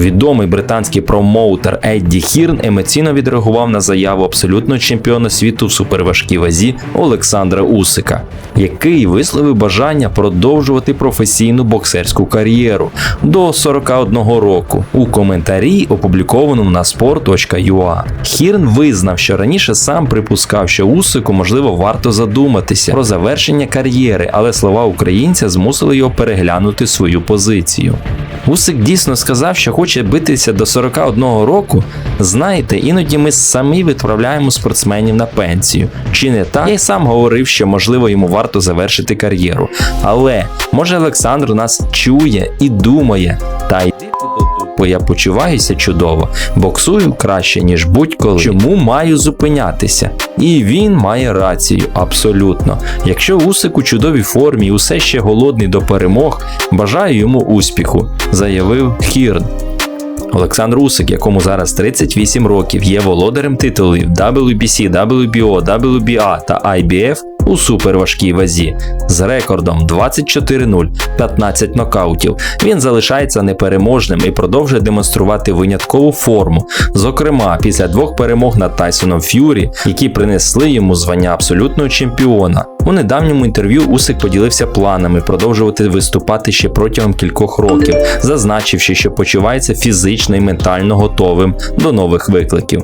Відомий британський промоутер Едді Хірн емоційно відреагував на заяву абсолютного чемпіона світу в суперважкій вазі Олександра Усика, який висловив бажання продовжувати професійну боксерську кар'єру до 41 року. У коментарі, опублікованому на sport.ua. Хірн визнав, що раніше сам припускав, що Усику можливо варто задуматися про завершення кар'єри, але слова українця змусили його переглянути свою позицію. Усик дійсно сказав, що хоче битися до 41 року. Знаєте, іноді ми самі відправляємо спортсменів на пенсію. Чи не так? Я й сам говорив, що можливо йому варто завершити кар'єру. Але може Олександр нас чує і думає, та йди ти до я почуваюся чудово, боксую краще, ніж будь-коли. Чому маю зупинятися? І він має рацію, абсолютно. Якщо Усик у чудовій формі і усе ще голодний до перемог, бажаю йому успіху, заявив Хірн. Олександр Усик, якому зараз 38 років, є володарем титулів WBC, WBO, WBA та IBF у суперважкій вазі з рекордом 24-0, 15 нокаутів. Він залишається непереможним і продовжує демонструвати виняткову форму. Зокрема, після двох перемог над Тайсоном Ф'юрі, які принесли йому звання абсолютного чемпіона. У недавньому інтерв'ю Усик поділився планами продовжувати виступати ще протягом кількох років, зазначивши, що почувається фізично і ментально готовим до нових викликів.